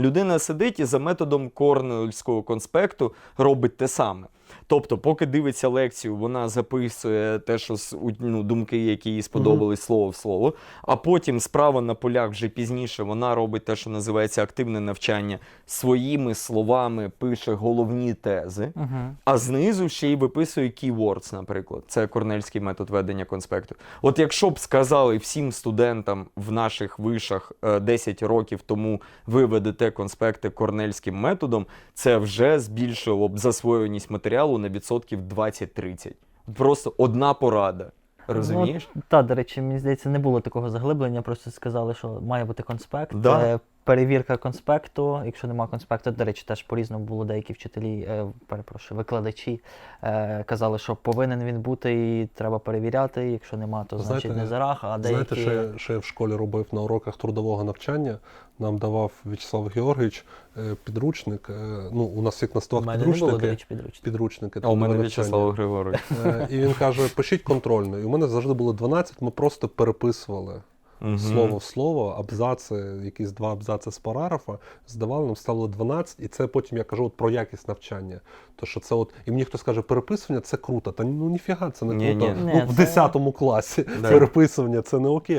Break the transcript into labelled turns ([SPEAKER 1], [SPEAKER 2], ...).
[SPEAKER 1] людина сидить і за методом корнельського конспекту робить те саме. Тобто, поки дивиться лекцію, вона записує те, що ну, думки, які їй сподобались слово в слово. А потім справа на полях вже пізніше вона робить те, що називається активне навчання, своїми словами пише головні тези.
[SPEAKER 2] Угу.
[SPEAKER 1] А знизу ще й виписує keywords, наприклад. Це корнельський метод ведення конспекту. От якщо б сказали всім студентам в наших вишах е, 10 років тому ви ведете конспекти корнельським методом, це вже збільшило б засвоєність матеріалу на відсотків 20-30. Просто одна порада. Розумієш?
[SPEAKER 2] Ну, та, до речі, мені здається, не було такого заглиблення, просто сказали, що має бути конспект.
[SPEAKER 1] Да.
[SPEAKER 2] Перевірка конспекту. Якщо нема конспекту, до речі, теж по-різному було деякі вчителі, е, перепрошую, викладачі е, казали, що повинен він бути і треба перевіряти. Якщо нема, то значить
[SPEAKER 3] Знаєте,
[SPEAKER 2] не зарах, а деякі.
[SPEAKER 3] Знаєте, що я, що я в школі робив на уроках трудового навчання? Нам давав В'ячеслав Георгійович е, підручник. е, Ну, у нас як на столах
[SPEAKER 2] мене не було, до
[SPEAKER 3] підручники.
[SPEAKER 2] речі,
[SPEAKER 3] підручники
[SPEAKER 1] А у мене В'ячеслав. Григорович.
[SPEAKER 3] Е, І він каже: пишіть контрольну. І у мене завжди було 12, ми просто переписували.
[SPEAKER 1] Мгм.
[SPEAKER 3] Слово в слово, абзаци, якісь два абзаци з параграфа, здавали, нам ставили 12, і це потім я кажу от про якість навчання. То що це от, і мені хтось каже, переписування це круто. Та ну ніфіга, це не круто.
[SPEAKER 1] ні.
[SPEAKER 3] Ну,
[SPEAKER 2] Ні,
[SPEAKER 3] в 10 класі
[SPEAKER 1] Да.
[SPEAKER 3] переписування це не окей.